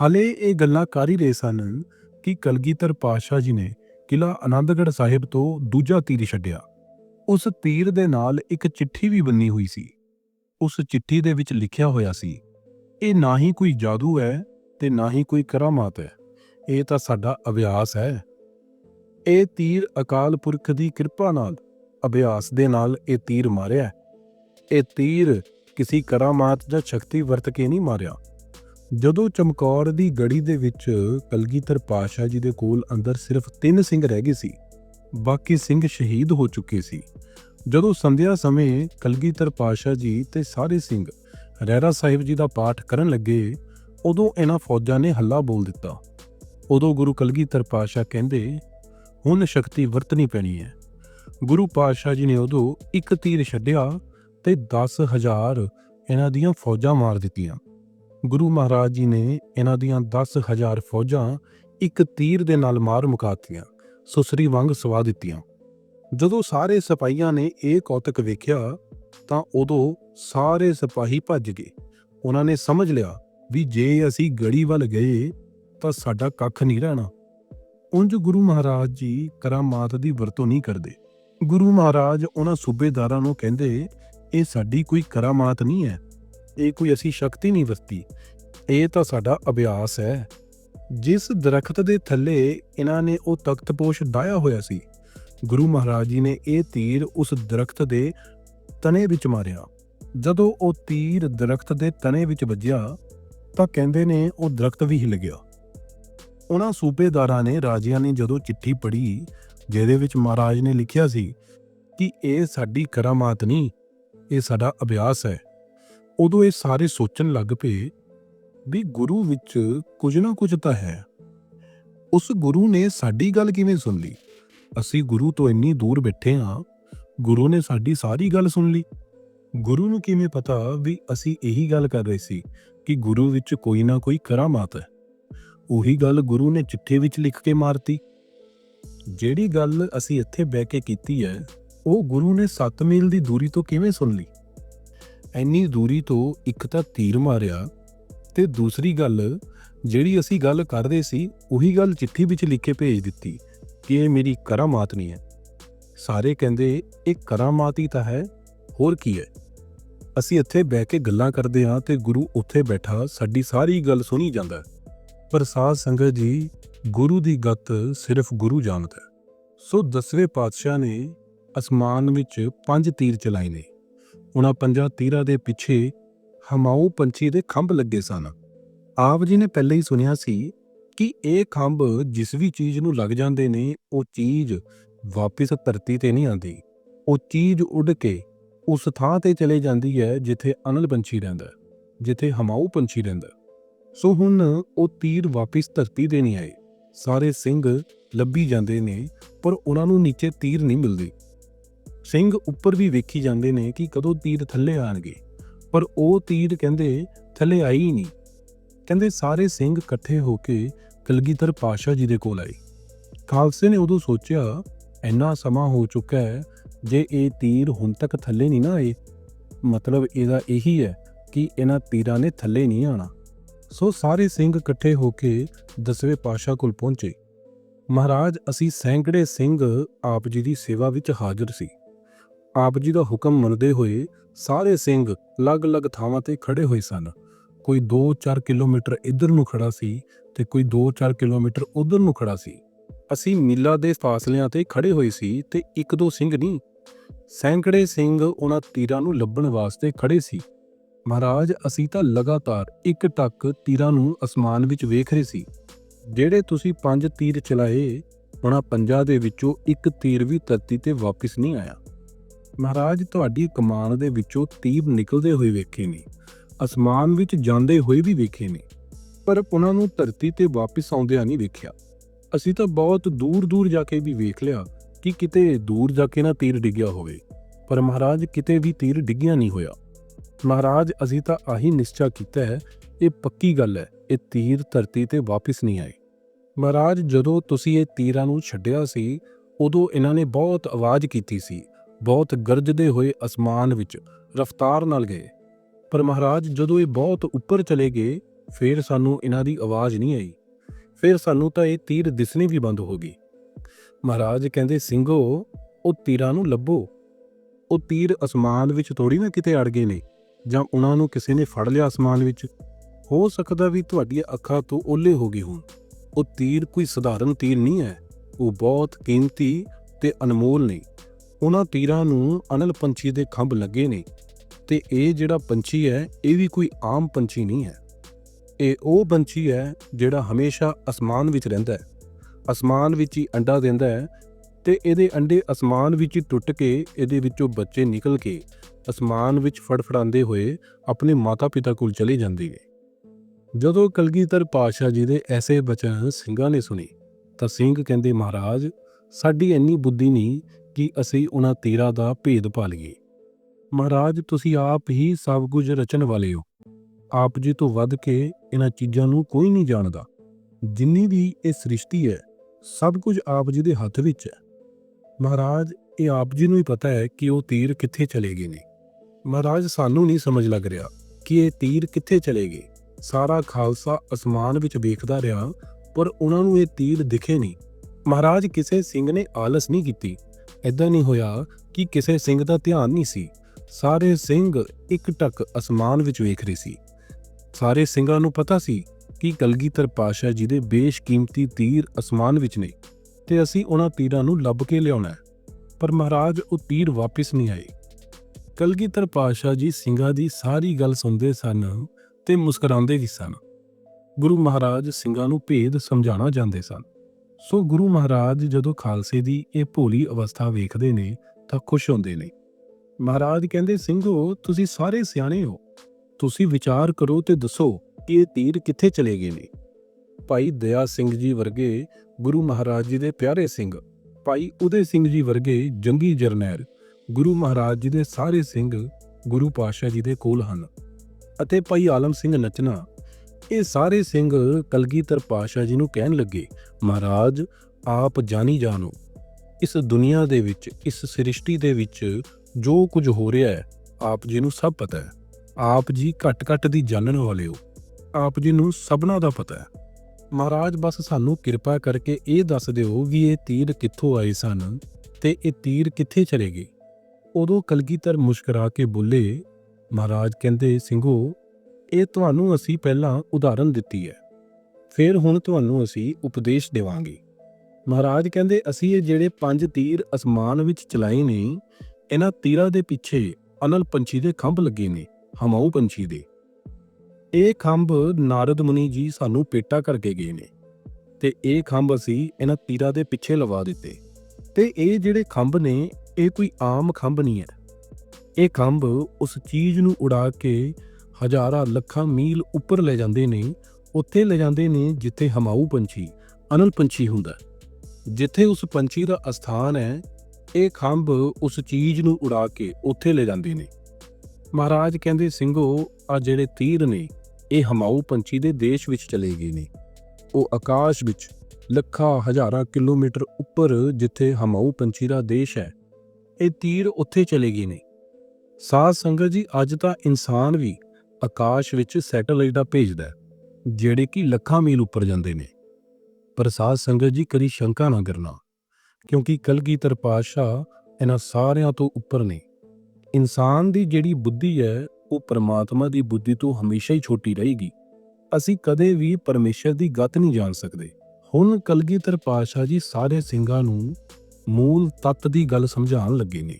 ਹਾਲੇ ਇਹ ਗੱਲਾਂ ਕਰ ਹੀ ਰਹੇ ਸਨ ਕਿ ਕਲਗੀਧਰ ਪਾਤਸ਼ਾਹ ਜੀ ਨੇ ਕਿਲਾ ਆਨੰਦਗੜ੍ਹ ਸਾਹਿਬ ਤੋਂ ਦੂਜਾ ਤੀਰ ਛੱਡਿਆ। ਉਸ ਤੀਰ ਦੇ ਨਾਲ ਇੱਕ ਚਿੱਠੀ ਵੀ ਬੰਨੀ ਹੋਈ ਸੀ। ਉਸ ਚਿੱਠੀ ਦੇ ਵਿੱਚ ਲਿਖਿਆ ਹੋਇਆ ਸੀ, ਇਹ ਨਾ ਹੀ ਕੋਈ ਜਾਦੂ ਹੈ ਤੇ ਨਾ ਹੀ ਕੋਈ ਕਰਾਮਾਤ ਹੈ। ਇਹ ਤਾਂ ਸਾਡਾ ਅਭਿਆਸ ਹੈ। ਇਹ ਤੀਰ ਅਕਾਲ ਪੁਰਖ ਦੀ ਕਿਰਪਾ ਨਾਲ, ਅਭਿਆਸ ਦੇ ਨਾਲ ਇਹ ਤੀਰ ਮਾਰਿਆ ਇਹ ਤੀਰ ਕਿਸੇ ਕਰਾਮਾਤ ਜਾਂ ਸ਼ਕਤੀ ਵਰਤ ਕੇ ਨਹੀਂ ਮਾਰਿਆ। ਜਦੋਂ ਚਮਕੌਰ ਦੀ ਗੜੀ ਦੇ ਵਿੱਚ ਕਲਗੀਧਰ ਪਾਸ਼ਾ ਜੀ ਦੇ ਕੋਲ ਅੰਦਰ ਸਿਰਫ ਤਿੰਨ ਸਿੰਘ ਰਹਿ ਗਏ ਸੀ, ਬਾਕੀ ਸਿੰਘ ਸ਼ਹੀਦ ਹੋ ਚੁੱਕੇ ਸੀ। ਜਦੋਂ ਸੰਧਿਆ ਸਮੇਂ ਕਲਗੀਧਰ ਪਾਸ਼ਾ ਜੀ ਤੇ ਸਾਰੇ ਸਿੰਘ ਰਹਿਰਾ ਸਾਹਿਬ ਜੀ ਦਾ ਪਾਠ ਕਰਨ ਲੱਗੇ, ਉਦੋਂ ਇਹਨਾਂ ਫੌਜਾਂ ਨੇ ਹੱਲਾ ਬੋਲ ਦਿੱਤਾ। ਉਦੋਂ ਗੁਰੂ ਕਲਗੀਧਰ ਪਾਸ਼ਾ ਕਹਿੰਦੇ, ਹੁਣ ਸ਼ਕਤੀ ਵਰਤਣੀ ਪੈਣੀ ਹੈ। ਗੁਰੂ ਪਾਤਸ਼ਾਹ ਜੀ ਨੇ ਉਦੋਂ ਇੱਕ ਤੀਰ ਛੱਡਿਆ ਤੇ 10000 ਇਹਨਾਂ ਦੀਆਂ ਫੌਜਾਂ ਮਾਰ ਦਿੱਤੀਆਂ। ਗੁਰੂ ਮਹਾਰਾਜ ਜੀ ਨੇ ਇਹਨਾਂ ਦੀਆਂ 10000 ਫੌਜਾਂ ਇੱਕ ਤੀਰ ਦੇ ਨਾਲ ਮਾਰ ਮੁਕਾਤੀਆਂ ਸੁਸਰੀ ਵਾਂਗ ਸਵਾ ਦਿੱਤੀਆਂ। ਜਦੋਂ ਸਾਰੇ ਸਿਪਾਹੀਆਂ ਨੇ ਇਹ ਕੌਤਕ ਵੇਖਿਆ, ਤਾਂ ਉਦੋਂ ਸਾਰੇ ਸਿਪਾਹੀ ਭੱਜ ਗਏ। ਉਹਨਾਂ ਨੇ ਸਮਝ ਲਿਆ ਵੀ ਜੇ ਅਸੀਂ ਗੜੀ ਵੱਲ ਗਏ ਤਾਂ ਸਾਡਾ ਕੱਖ ਨਹੀਂ ਰਹਿਣਾ। ਉਂਝ ਗੁਰੂ ਮਹਾਰਾਜ ਜੀ ਕਰਾਮਾਤ ਦੀ ਵਰਤੋਂ ਨਹੀਂ ਕਰਦੇ। ਗੁਰੂ ਮਹਾਰਾਜ ਉਹਨਾਂ ਸੂਬੇਦਾਰਾਂ ਨੂੰ ਕਹਿੰਦੇ, ਇਹ ਸਾਡੀ ਕੋਈ ਕਰਾਮਾਤ ਨਹੀਂ ਹੈ। ਇਹ ਕੋਈ ਅਸੀਂ ਸ਼ਕਤੀ ਨਹੀਂ ਵਰਤੀ। ਇਹ ਤਾਂ ਸਾਡਾ ਅਭਿਆਸ ਹੈ। ਜਿਸ ਦਰਖਤ ਦੇ ਥੱਲੇ ਇਹਨਾਂ ਨੇ ਉਹ ਤਖਤਪੋਸ਼ ਡਾਇਆ ਹੋਇਆ ਸੀ। ਗੁਰੂ ਮਹਾਰਾਜ ਜੀ ਨੇ ਇਹ ਤੀਰ ਉਸ ਦਰਖਤ ਦੇ ਤਣੇ ਵਿੱਚ ਮਾਰਿਆ। ਜਦੋਂ ਉਹ ਤੀਰ ਦਰਖਤ ਦੇ ਤਣੇ ਵਿੱਚ ਵੱਜਿਆ, ਤਾਂ ਕਹਿੰਦੇ ਨੇ ਉਹ ਦਰਖਤ ਵੀ ਹਿੱਲ ਗਿਆ। ਉਹਨਾਂ ਸੂਬੇਦਾਰਾਂ ਨੇ, ਰਾਜਿਆਂ ਨੇ ਜਦੋਂ ਚਿੱਠੀ ਪੜ੍ਹੀ, ਜਿਹਦੇ ਵਿੱਚ ਮਹਾਰਾਜ ਨੇ ਲਿਖਿਆ ਸੀ ਕਿ ਇਹ ਸਾਡੀ ਕਰਾਮਾਤ ਨਹੀਂ, ਇਹ ਸਾਡਾ ਅਭਿਆਸ ਹੈ। ਉਦੋਂ ਇਹ ਸਾਰੇ ਸੋਚਣ ਲੱਗ ਪਏ ਵੀ ਗੁਰੂ ਵਿੱਚ ਕੁਝ ਨਾ ਕੁਝ ਤਾਂ ਹੈ। ਉਸ ਗੁਰੂ ਨੇ ਸਾਡੀ ਗੱਲ ਕਿਵੇਂ ਸੁਣ ਲਈ? ਅਸੀਂ ਗੁਰੂ ਤੋਂ ਇੰਨੀ ਦੂਰ ਬੈਠੇ ਹਾਂ, ਗੁਰੂ ਨੇ ਸਾਡੀ ਸਾਰੀ ਗੱਲ ਸੁਣ ਲਈ। ਗੁਰੂ ਨੂੰ ਕਿਵੇਂ ਪਤਾ ਵੀ ਅਸੀਂ ਇਹੀ ਗੱਲ ਕਰ ਰਹੇ ਸੀ ਕਿ ਗੁਰੂ ਵਿੱਚ ਕੋਈ ਨਾ ਕੋਈ ਕਰਾਮਾਤ ਹੈ? ਉਹੀ ਗੱਲ ਗੁਰੂ ਨੇ ਚਿੱਠੀ ਵਿੱਚ ਲਿਖ ਕੇ ਮਾਰਤੀ। ਜਿਹੜੀ ਗੱਲ ਅਸੀਂ ਇੱਥੇ ਬਹਿ ਕੇ ਕੀਤੀ ਹੈ, ਉਹ ਗੁਰੂ ਨੇ 7 ਮੀਲ ਦੀ ਦੂਰੀ ਤੋਂ ਕਿਵੇਂ ਸੁਣ ਲਈ? ਐਨੀ ਦੂਰੀ ਤੋਂ ਇੱਕ ਤਾਂ ਤੀਰ ਮਾਰਿਆ ਤੇ ਦੂਸਰੀ ਗੱਲ, ਜਿਹੜੀ ਅਸੀਂ ਗੱਲ ਕਰਦੇ ਸੀ, ਉਹੀ ਗੱਲ ਚਿੱਠੀ ਵਿੱਚ ਲਿਖ ਕੇ ਭੇਜ ਦਿੱਤੀ ਕਿ ਇਹ ਮੇਰੀ ਕਰਾਮਾਤ ਨਹੀਂ ਹੈ। ਸਾਰੇ ਕਹਿੰਦੇ, ਇਹ ਕਰਾਮਾਤ ਹੀ ਤਾਂ ਹੈ, ਹੋਰ ਕੀ ਹੈ? ਅਸੀਂ ਇੱਥੇ ਬਹਿ ਕੇ ਗੱਲਾਂ ਕਰਦੇ ਹਾਂ ਤੇ ਗੁਰੂ ਉੱਥੇ ਬੈਠਾ ਸਾਡੀ ਸਾਰੀ ਗੱਲ ਸੁਣੀ ਜਾਂਦਾ। ਹੈ। ਪਰ ਸਾਧ ਸੰਗਤ ਜੀ, ਗੁਰੂ ਦੀ ਗਤ ਸਿਰਫ ਗੁਰੂ ਜਾਣਦਾ ਹੈ। ਸੋ ਦਸਵੇਂ ਪਾਤਸ਼ਾਹ ਨੇ ਅਸਮਾਨ ਵਿੱਚ ਪੰਜ ਤੀਰ ਚਲਾਏ ਨੇ। ਉਹਨਾਂ ਪੰਜਾਂ ਤੀਰਾਂ ਦੇ ਪਿੱਛੇ ਹਮਾਊ ਪੰਛੀ ਦੇ ਖੰਭ ਲੱਗੇ ਸਨ। ਆਪ ਜੀ ਨੇ ਪਹਿਲਾਂ ਹੀ ਸੁਣਿਆ ਸੀ ਕਿ ਇਹ ਖੰਭ ਜਿਸ ਵੀ ਚੀਜ਼ ਨੂੰ ਲੱਗ ਜਾਂਦੇ ਨੇ, ਉਹ ਚੀਜ਼ ਵਾਪਿਸ ਧਰਤੀ ਤੇ ਨਹੀਂ ਆਉਂਦੀ। ਉਹ ਚੀਜ਼ ਉੱਡ ਕੇ ਉਸ ਥਾਂ ਤੇ ਚਲੇ ਜਾਂਦੀ ਹੈ, ਜਿੱਥੇ ਅਨਲ ਪੰਛੀ ਰਹਿੰਦਾ ਜਿੱਥੇ ਹਮਾਊ ਪੰਛੀ ਰਹਿੰਦਾ ਸੋ ਹੁਣ ਉਹ ਤੀਰ ਵਾਪਿਸ ਧਰਤੀ ਤੇ ਨਹੀਂ ਆਏ। ਸਾਰੇ ਸਿੰਘ ਲੱਭੀ ਜਾਂਦੇ ਨੇ, ਪਰ ਉਹਨਾਂ ਨੂੰ ਨੀਚੇ ਤੀਰ ਨਹੀਂ ਮਿਲਦੇ। ਸਿੰਘ ਉੱਪਰ ਵੀ ਵੇਖੀ ਜਾਂਦੇ ਨੇ ਕਿ ਕਦੋਂ ਤੀਰ ਥੱਲੇ ਆਣਗੇ, ਪਰ ਉਹ ਤੀਰ ਕਹਿੰਦੇ ਥੱਲੇ ਆਈ ਹੀ ਨਹੀਂ। ਕਹਿੰਦੇ ਸਾਰੇ ਸਿੰਘ ਇਕੱਠੇ ਹੋ ਕੇ ਕਲਗੀਧਰ ਪਾਸ਼ਾ ਜੀ ਦੇ ਕੋਲ ਆਏ। ਖਾਲਸੇ ਨੇ ਉਦੋਂ ਸੋਚਿਆ, ਇੰਨਾ ਸਮਾਂ ਹੋ ਚੁੱਕਾ ਹੈ, ਜੇ ਇਹ ਤੀਰ ਹੁਣ ਤੱਕ ਥੱਲੇ ਨਹੀਂ ਨਾ ਆਏ, ਮਤਲਬ ਇਹਦਾ ਇਹੀ ਹੈ ਕਿ ਇਹਨਾਂ ਤੀਰਾਂ ਨੇ ਥੱਲੇ ਨਹੀਂ ਆਣਾ ਸੋ ਸਾਰੇ ਸਿੰਘ ਇਕੱਠੇ ਹੋ ਕੇ ਦਸਵੇਂ ਪਾਸ਼ਾ ਕੋਲ ਪਹੁੰਚੇ। ਮਹਾਰਾਜ, ਅਸੀਂ ਸੈਂਕੜੇ ਸਿੰਘ ਆਪ ਜੀ ਦੀ ਸੇਵਾ ਵਿੱਚ ਹਾਜ਼ਰ ਸੀ। ਆਪ ਜੀ ਦਾ ਹੁਕਮ ਮੰਨਦੇ ਹੋਏ ਸਾਰੇ ਸਿੰਘ ਅਲੱਗ-ਅਲੱਗ ਥਾਵਾਂ ਤੇ ਖੜੇ ਹੋਏ ਸਨ। ਕੋਈ 2-4 ਕਿਲੋਮੀਟਰ ਇੱਧਰ ਨੂੰ ਖੜਾ ਸੀ ਤੇ ਕੋਈ 2-4 ਕਿਲੋਮੀਟਰ ਉੱਧਰ ਨੂੰ ਖੜਾ ਸੀ। ਅਸੀਂ ਮੀਲਾ ਦੇ ਫਾਸਲਿਆਂ ਤੇ ਖੜੇ ਹੋਏ ਸੀ ਤੇ ਇੱਕ ਦੋ ਸਿੰਘ ਨਹੀਂ। ਸੈਂਕੜੇ ਸਿੰਘ ਉਹਨਾਂ ਤੀਰਾਂ ਨੂੰ ਲੱਭਣ ਵਾਸਤੇ ਖੜੇ ਸੀ। ਮਹਾਰਾਜ, ਅਸੀਂ ਤਾਂ ਲਗਾਤਾਰ ਇੱਕ ਟੱਕ ਤੀਰਾਂ ਨੂੰ ਅਸਮਾਨ ਵਿੱਚ ਵੇਖ ਰਹੇ ਸੀ। ਜਿਹੜੇ ਤੁਸੀਂ ਪੰਜ ਤੀਰ ਚਲਾਏ, ਉਹਨਾਂ ਪੰਜਾਂ ਦੇ ਵਿੱਚੋਂ ਇੱਕ ਤੀਰ ਵੀ ਧਰਤੀ ਤੇ ਵਾਪਿਸ ਨਹੀਂ ਆਇਆ। ਮਹਾਰਾਜ, ਤੁਹਾਡੀ ਕਮਾਨ ਦੇ ਵਿੱਚੋਂ ਤੀਰ ਨਿਕਲਦੇ ਹੋਏ ਵੇਖੇ ਨੇ, ਅਸਮਾਨ ਵਿੱਚ ਜਾਂਦੇ ਹੋਏ ਵੀ ਵੇਖੇ ਨੇ, ਪਰ ਉਹਨਾਂ ਨੂੰ ਧਰਤੀ ਤੇ ਵਾਪਿਸ ਆਉਂਦਿਆਂ ਨਹੀਂ ਵੇਖਿਆ। ਅਸੀਂ ਤਾਂ ਬਹੁਤ ਦੂਰ ਦੂਰ ਜਾ ਕੇ ਵੀ ਵੇਖ ਲਿਆ ਕਿ ਕਿਤੇ ਦੂਰ ਜਾ ਕੇ ਨਾ ਤੀਰ ਡਿੱਗਿਆ ਹੋਵੇ, ਪਰ ਮਹਾਰਾਜ, ਕਿਤੇ ਵੀ ਤੀਰ ਡਿੱਗਿਆ ਨਹੀਂ ਹੋਇਆ। ਮਹਾਰਾਜ, ਅਸੀਂ ਤਾਂ ਆਹੀ ਨਿਸ਼ਚਾ ਕੀਤਾ ਹੈ, ਇਹ ਪੱਕੀ ਗੱਲ ਹੈ, ਇਹ ਤੀਰ ਧਰਤੀ ਤੇ ਵਾਪਿਸ ਨਹੀਂ ਆਏ। ਮਹਾਰਾਜ, ਜਦੋਂ ਤੁਸੀਂ ਇਹ ਤੀਰਾਂ ਨੂੰ ਛੱਡਿਆ ਸੀ, ਉਦੋਂ ਇਹਨਾਂ ਨੇ ਬਹੁਤ ਆਵਾਜ਼ ਕੀਤੀ ਸੀ, ਬਹੁਤ ਗਰਜਦੇ ਹੋਏ ਅਸਮਾਨ ਵਿੱਚ ਰਫ਼ਤਾਰ ਨਾਲ ਗਏ। ਪਰ ਮਹਾਰਾਜ, ਜਦੋਂ ਇਹ ਬਹੁਤ ਉੱਪਰ ਚਲੇ ਗਏ, ਫਿਰ ਸਾਨੂੰ ਇਹਨਾਂ ਦੀ ਆਵਾਜ਼ ਨਹੀਂ ਆਈ। ਫਿਰ ਸਾਨੂੰ ਤਾਂ ਇਹ ਤੀਰ ਦਿਸਣੇ ਵੀ ਬੰਦ ਹੋ ਗਈ। ਮਹਾਰਾਜ ਕਹਿੰਦੇ ਸਿੰਘੋ ਉਹ ਤੀਰਾਂ ਨੂੰ ਲੱਭੋ। ਉਹ ਤੀਰ ਅਸਮਾਨ ਵਿੱਚ ਥੋੜੀ ਨਾ ਕਿਤੇ ਅੜ ਗਏ ਨੇ। ਜਾਂ ਉਹਨਾਂ ਨੂੰ ਕਿਸੇ ਨੇ ਫੜ ਲਿਆ ਅਸਮਾਨ ਵਿੱਚ, ਹੋ ਸਕਦਾ ਵੀ ਤੁਹਾਡੀਆਂ ਅੱਖਾਂ ਤੋਂ ਓਲੇ ਹੋ ਗਈ ਹੋਣ। ਉਹ ਤੀਰ ਕੋਈ ਸਧਾਰਨ ਤੀਰ ਨਹੀਂ ਹੈ। ਉਹ ਬਹੁਤ ਕੀਮਤੀ ਤੇ ਅਨਮੋਲ ਨੇ। ਉਹਨਾਂ ਤੀਰਾਂ ਨੂੰ ਅਨਲ ਪੰਛੀ ਦੇ ਖੰਭ ਲੱਗੇ ਨੇ ਤੇ ਇਹ ਜਿਹੜਾ ਪੰਛੀ ਹੈ, ਇਹ ਵੀ ਕੋਈ ਆਮ ਪੰਛੀ ਨਹੀਂ ਹੈ। ਇਹ ਉਹ ਪੰਛੀ ਹੈ ਜਿਹੜਾ ਹਮੇਸ਼ਾ ਅਸਮਾਨ ਵਿੱਚ ਰਹਿੰਦਾ ਹੈ। ਅਸਮਾਨ ਵਿੱਚ ਹੀ ਅੰਡਾ ਦਿੰਦਾ ਹੈ ਤੇ ਇਹਦੇ ਅੰਡੇ ਅਸਮਾਨ ਵਿੱਚ ਹੀ ਟੁੱਟ ਕੇ ਇਹਦੇ ਵਿੱਚੋਂ ਬੱਚੇ ਨਿਕਲ ਕੇ ਅਸਮਾਨ ਵਿੱਚ ਫੜਫੜਾਉਂਦੇ ਹੋਏ ਆਪਣੇ ਮਾਤਾ-ਪਿਤਾ ਕੋਲ ਚਲੇ ਜਾਂਦੇ ਨੇ। ਜਦੋਂ ਕਲਗੀਧਰ ਪਾਤਸ਼ਾਹ ਜੀ ਦੇ ਐਸੇ ਬਚਨ ਸਿੰਘਾਂ ਨੇ ਸੁਣੇ, ਤਾਂ ਸਿੰਘ ਕਹਿੰਦੇ, ਮਹਾਰਾਜ, ਸਾਡੀ ਇੰਨੀ ਬੁੱਧੀ ਨਹੀਂ ਕਿ ਅਸੀਂ ਉਹਨਾਂ ਤੀਰਾਂ ਦਾ ਭੇਦ ਪਾ ਲਈਏ। ਮਹਾਰਾਜ, ਤੁਸੀਂ ਆਪ ਹੀ ਸਭ ਕੁਝ ਰਚਣ ਵਾਲੇ ਹੋ। ਆਪ ਜੀ ਤੋਂ ਵੱਧ ਕੇ ਇਹਨਾਂ ਚੀਜ਼ਾਂ ਨੂੰ ਕੋਈ ਨਹੀਂ ਜਾਣਦਾ। ਜਿੰਨੀ ਵੀ ਇਹ ਸ੍ਰਿਸ਼ਟੀ ਹੈ, ਸਭ ਕੁਝ ਆਪ ਜੀ ਦੇ ਹੱਥ ਵਿੱਚ ਹੈ। ਮਹਾਰਾਜ, ਇਹ ਆਪ ਜੀ ਨੂੰ ਹੀ ਪਤਾ ਹੈ ਕਿ ਉਹ ਤੀਰ ਕਿੱਥੇ ਚਲੇ ਗਏ ਨੇ। ਮਹਾਰਾਜ, ਸਾਨੂੰ ਨਹੀਂ ਸਮਝ ਲੱਗ ਰਿਹਾ ਕਿ ਇਹ ਤੀਰ ਕਿੱਥੇ ਚਲੇ ਗਏ। ਸਾਰਾ ਖਾਲਸਾ ਅਸਮਾਨ ਵਿੱਚ ਵੇਖਦਾ ਰਿਹਾ, ਪਰ ਉਹਨਾਂ ਨੂੰ ਇਹ ਤੀਰ ਦਿਖੇ ਨਹੀਂ। ਮਹਾਰਾਜ, ਕਿਸੇ ਸਿੰਘ ਨੇ ਆਲਸ ਨਹੀਂ ਕੀਤੀ। ਐਦਾਂ ਨਹੀਂ ਹੋਇਆ ਕਿ ਕਿਸੇ ਸਿੰਘ ਦਾ ਧਿਆਨ ਨਹੀਂ ਸੀ। ਸਾਰੇ ਸਿੰਘ ਇੱਕ ਟੱਕ ਅਸਮਾਨ ਵਿੱਚ ਵੇਖ ਰਹੇ ਸੀ। ਸਾਰੇ ਸਿੰਘਾਂ ਨੂੰ ਪਤਾ ਸੀ ਕਿ ਕਲਗੀਧਰ ਪਾਸ਼ਾ ਜੀ ਦੇ ਬੇਸ਼ਕੀਮਤੀ ਤੀਰ ਅਸਮਾਨ ਵਿੱਚ ਨੇ। ਤੇ ਅਸੀਂ ਉਹਨਾਂ ਤੀਰਾਂ ਨੂੰ ਲੱਭ ਕੇ ਲਿਆਉਣਾ ਪਰ ਮਹਾਰਾਜ, ਉਹ ਤੀਰ ਵਾਪਿਸ ਨਹੀਂ ਆਏ। ਕਲਗੀਧਰ ਪਾਤਸ਼ਾਹ ਜੀ ਸਿੰਘਾਂ ਦੀ ਸਾਰੀ ਗੱਲ ਸੁਣਦੇ ਸਨ ਤੇ ਮੁਸਕਰਾਉਂਦੇ ਵੀ ਸਨ। ਗੁਰੂ ਮਹਾਰਾਜ ਸਿੰਘਾਂ ਨੂੰ ਭੇਦ ਸਮਝਾਉਣਾ ਚਾਹੁੰਦੇ ਸਨ। ਸੋ ਗੁਰੂ ਮਹਾਰਾਜ ਜਦੋਂ ਖਾਲਸੇ ਦੀ ਇਹ ਭੋਲੀ ਅਵਸਥਾ ਵੇਖਦੇ ਨੇ ਤਾਂ ਖੁਸ਼ ਹੁੰਦੇ ਨੇ। ਮਹਾਰਾਜ ਕਹਿੰਦੇ, ਸਿੰਘੋ, ਤੁਸੀਂ ਸਾਰੇ ਸਿਆਣੇ ਹੋ। ਤੁਸੀਂ ਵਿਚਾਰ ਕਰੋ ਤੇ ਦੱਸੋ ਕਿ ਇਹ ਤੀਰ ਕਿੱਥੇ ਚਲੇ ਗਏ ਨੇ? ਭਾਈ ਦਇਆ ਸਿੰਘ ਜੀ ਵਰਗੇ ਗੁਰੂ ਮਹਾਰਾਜ ਜੀ ਦੇ ਪਿਆਰੇ ਸਿੰਘ। ਭਾਈ ਉਦੇ ਸਿੰਘ ਜੀ ਵਰਗੇ ਜੰਗੀ ਜਰਨੈਲ ਗੁਰੂ ਮਹਾਰਾਜ ਜੀ ਦੇ ਸਾਰੇ ਸਿੰਘ ਗੁਰੂ ਪਾਤਸ਼ਾਹ ਜੀ ਦੇ ਕੋਲ ਹਨ ਅਤੇ ਭਾਈ ਆਲਮ ਸਿੰਘ ਨਚਨਾ ਇਹ ਸਾਰੇ ਸਿੰਘ ਕਲਗੀਧਰ ਪਾਤਸ਼ਾਹ ਜੀ ਨੂੰ ਕਹਿਣ ਲੱਗੇ, ਮਹਾਰਾਜ, ਆਪ ਜਾਣੀ ਜਾਣੋ, ਇਸ ਦੁਨੀਆ ਦੇ ਵਿੱਚ, ਇਸ ਸ੍ਰਿਸ਼ਟੀ ਦੇ ਵਿੱਚ ਜੋ ਕੁਝ ਹੋ ਰਿਹਾ ਹੈ, ਆਪ ਜੀ ਨੂੰ ਸਭ ਪਤਾ ਹੈ। ਆਪ ਜੀ ਘੱਟ ਘੱਟ ਦੀ ਜਾਣਨ ਵਾਲੇ ਹੋ। ਆਪ ਜੀ ਨੂੰ ਸਭਨਾ ਦਾ ਪਤਾ ਹੈ। ਮਹਾਰਾਜ, ਬਸ ਸਾਨੂੰ ਕਿਰਪਾ ਕਰਕੇ ਇਹ ਦੱਸ ਦਿਓ ਵੀ ਇਹ ਤੀਰ ਕਿੱਥੋਂ ਆਏ ਸਨ ਤੇ ਇਹ ਤੀਰ ਕਿੱਥੇ ਚਲੇ ਗਏ। ਉਦੋਂ ਕਲਗੀਧਰ ਮੁਸਕਰਾ ਕੇ ਬੋਲੇ, ਮਹਾਰਾਜ ਕਹਿੰਦੇ, ਸਿੰਘੋ, ਇਹ ਤੁਹਾਨੂੰ ਅਸੀਂ ਪਹਿਲਾਂ ਉਦਾਹਰਨ ਦਿੱਤੀ ਹੈ, ਫਿਰ ਹੁਣ ਤੁਹਾਨੂੰ ਅਸੀਂ ਉਪਦੇਸ਼ ਦੇਵਾਂਗੇ। ਮਹਾਰਾਜ ਕਹਿੰਦੇ, ਅਸੀਂ ਇਹ ਜਿਹੜੇ ਪੰਜ ਤੀਰ ਅਸਮਾਨ ਵਿੱਚ ਚਲਾਏ ਨੇ, ਇਹਨਾਂ ਤੀਰਾਂ ਦੇ ਪਿੱਛੇ ਅਨਲ ਪੰਛੀ ਦੇ ਖੰਭ ਲੱਗੇ ਨੇ, ਹਮਾਊ ਪੰਛੀ ਦੇ। ਇਹ ਖੰਭ ਨਾਰਦ ਮੁਨੀ ਜੀ ਸਾਨੂੰ ਪੇਟਾ ਕਰਕੇ ਗਏ ਨੇ ਤੇ ਇਹ ਖੰਭ ਅਸੀਂ ਇਹਨਾਂ ਤੀਰਾਂ ਦੇ ਪਿੱਛੇ ਲਵਾ ਦਿੱਤੇ। ਤੇ ਇਹ ਜਿਹੜੇ ਖੰਭ ਨੇ, ਇਹ ਕੋਈ ਆਮ ਖੰਭ ਨਹੀਂ ਹੈ। ਇਹ ਖੰਭ ਉਸ ਚੀਜ਼ ਨੂੰ ਉਡਾ ਕੇ ਹਜ਼ਾਰਾਂ ਲੱਖਾਂ ਮੀਲ ਉੱਪਰ ਲੈ ਜਾਂਦੇ ਨੇ, ਉੱਥੇ ਲੈ ਜਾਂਦੇ ਨੇ ਜਿੱਥੇ ਹਮਾਊ ਪੰਛੀ, ਅਨਲ ਪੰਛੀ ਹੁੰਦਾ। ਜਿੱਥੇ ਉਸ ਪੰਛੀ ਦਾ ਅਸਥਾਨ ਹੈ, ਇਹ ਖੰਭ ਉਸ ਚੀਜ਼ ਨੂੰ ਉਡਾ ਕੇ ਉੱਥੇ ਲੈ ਜਾਂਦੇ ਨੇ। ਮਹਾਰਾਜ ਕਹਿੰਦੇ, ਸਿੰਘੋ ਆ ਜਿਹੜੇ ਤੀਰ ਨੇ ਇਹ ਹਮਾਊ ਪੰਛੀ ਦੇ ਦੇਸ਼ ਵਿੱਚ ਚਲੇ ਗਏ ਨੇ। ਉਹ ਆਕਾਸ਼ ਵਿੱਚ ਲੱਖਾਂ ਹਜ਼ਾਰਾਂ ਕਿਲੋਮੀਟਰ ਉੱਪਰ ਜਿੱਥੇ ਹਮਾਊ ਪੰਛੀ ਦਾ ਦੇਸ਼ ਹੈ, ਇਹ ਤੀਰ ਉੱਥੇ ਚਲੇ ਗਏ ਨੇ। ਸਾਧ ਸੰਗਤ ਜੀ, ਅੱਜ ਤਾਂ ਇਨਸਾਨ ਵੀ ਆਕਾਸ਼ ਵਿੱਚ ਸੈਟੇਲਾਈਟ ਦਾ ਭੇਜਦਾ ਜਿਹੜੇ ਕਿ ਲੱਖਾਂ ਮੀਲ ਉੱਪਰ ਜਾਂਦੇ ਨੇ। ਪਰ ਸਾਧ ਸੰਗਤ ਜੀ, ਕਦੀ ਸ਼ੰਕਾ ਨਾ ਕਰਨਾ, ਕਿਉਂਕਿ ਕਲਗੀਧਰ ਪਾਤਸ਼ਾਹ ਇਹਨਾਂ ਸਾਰਿਆਂ ਤੋਂ ਉੱਪਰ ਨੇ। ਇਨਸਾਨ ਦੀ ਜਿਹੜੀ ਬੁੱਧੀ ਹੈ ਉਹ ਪਰਮਾਤਮਾ ਦੀ ਬੁੱਧੀ ਤੋਂ ਹਮੇਸ਼ਾ ਹੀ ਛੋਟੀ ਰਹੇਗੀ। ਅਸੀਂ ਕਦੇ ਵੀ ਪਰਮੇਸ਼ਰ ਦੀ ਗਤ ਨਹੀਂ ਜਾਣ ਸਕਦੇ। ਹੁਣ ਕਲਗੀਧਰ ਪਾਤਸ਼ਾਹ ਜੀ ਸਾਰੇ ਸਿੰਘਾਂ ਨੂੰ ਮੂਲ ਤੱਤ ਦੀ ਗੱਲ ਸਮਝਾਉਣ ਲੱਗੇ ਨੇ।